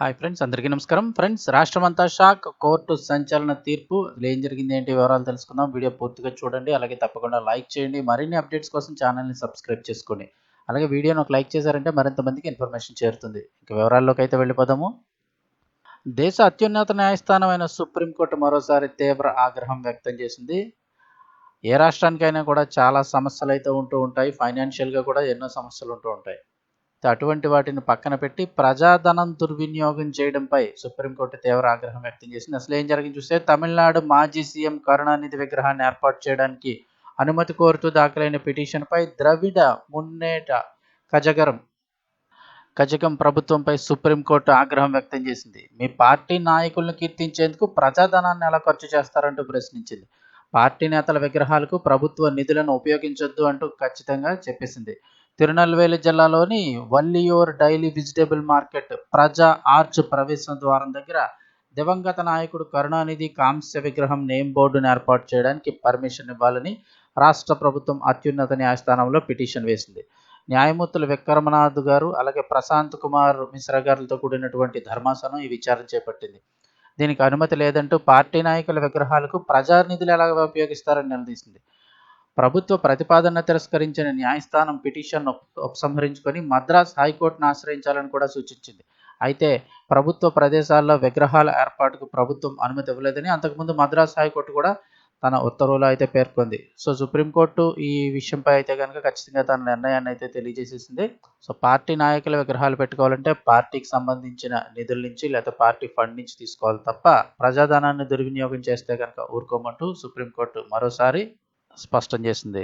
Hi friends అందరికీ నమస్కారం. Friends రాష్ట్రమంతా షాక్ కోర్టు సంచలన తీర్పు. ఏం జరిగింది ఏంటి వివరాలు తెలుసుకుందాం. వీడియో పూర్తిగా చూడండి అలాగే తప్పకుండా లైక్ చేయండి. మరిన్ని అప్డేట్స్ కోసం ఛానల్ని సబ్స్క్రైబ్ చేసుకోండి. అలాగే వీడియోని ఒక లైక్ చేశారంటే మరింత మందికి ఇన్ఫర్మేషన్ చేరుతుంది. ఇక వివరాల్లోకి అయితే వెళ్ళిపోదాము. దేశ అత్యున్నత న్యాయస్థానమైన సుప్రీంకోర్టు మరోసారి తీవ్ర ఆగ్రహం వ్యక్తం చేసింది. ఏ రాష్ట్రానికైనా కూడా చాలా సమస్యలు అయితే ఉంటూ ఉంటాయి. ఫైనాన్షియల్గా కూడా ఎన్నో సమస్యలు ఉంటూ ఉంటాయి. అటువంటి వాటిని పక్కన పెట్టి ప్రజాధనం దుర్వినియోగం చేయడంపై సుప్రీంకోర్టు తీవ్ర ఆగ్రహం వ్యక్తం చేసింది. అసలు ఏం జరిగింది చూస్తే తమిళనాడు మాజీ సీఎం కరుణానిధి విగ్రహాన్ని ఏర్పాటు చేయడానికి అనుమతి కోరుతూ దాఖలైన పిటిషన్పై ద్రవిడ మున్నేట కజగరం కజగం ప్రభుత్వంపై సుప్రీంకోర్టు ఆగ్రహం వ్యక్తం చేసింది. మీ పార్టీ నాయకులను కీర్తించేందుకు ప్రజాధనాన్ని ఎలా ఖర్చు చేస్తారంటూ ప్రశ్నించింది. పార్టీ నేతల విగ్రహాలకు ప్రభుత్వ నిధులను ఉపయోగించొద్దు అంటూ ఖచ్చితంగా చెప్పేసింది. తిరునల్వేలి జిల్లాలోని వల్లియోర్ డైలీ వెజిటేబుల్ మార్కెట్ ప్రజా ఆర్చ్ ప్రవేశ ద్వారం దగ్గర దివంగత నాయకుడు కరుణానిధి కాంస్య విగ్రహం నేమ్ బోర్డును ఏర్పాటు చేయడానికి పర్మిషన్ ఇవ్వాలని రాష్ట్ర ప్రభుత్వం అత్యున్నత న్యాయస్థానంలో పిటిషన్ వేసింది. న్యాయమూర్తులు విక్రమనాథ్ గారు అలాగే ప్రశాంత్ కుమార్ మిశ్రా గారులతో కూడినటువంటి ధర్మాసనం ఈ విచారణ చేపట్టింది. దీనికి అనుమతి లేదంటూ పార్టీ నాయకుల విగ్రహాలకు ప్రజానిధులు ఎలా ఉపయోగిస్తారని నిలదీసింది. ప్రభుత్వ ప్రతిపాదన తిరస్కరించిన న్యాయస్థానం పిటిషన్ ఉపసంహరించుకొని మద్రాస్ హైకోర్టును ఆశ్రయించాలని కూడా సూచించింది. అయితే ప్రభుత్వ ప్రదేశాల్లో విగ్రహాల ఏర్పాటుకు ప్రభుత్వం అనుమతి ఇవ్వలేదని అంతకుముందు మద్రాస్ హైకోర్టు కూడా తన ఉత్తర్వులో అయితే పేర్కొంది. సో సుప్రీంకోర్టు ఈ విషయంపై అయితే కనుక ఖచ్చితంగా తన నిర్ణయాన్ని అయితే తెలియజేసేసింది. సో పార్టీ నాయకుల విగ్రహాలు పెట్టుకోవాలంటే పార్టీకి సంబంధించిన నిధుల నుంచి లేదా పార్టీ ఫండ్ నుంచి తీసుకోవాలి తప్ప ప్రజాధనాన్ని దుర్వినియోగం చేస్తే కనుక ఊరుకోమంటూ సుప్రీంకోర్టు మరోసారి స్పష్టం చేసింది.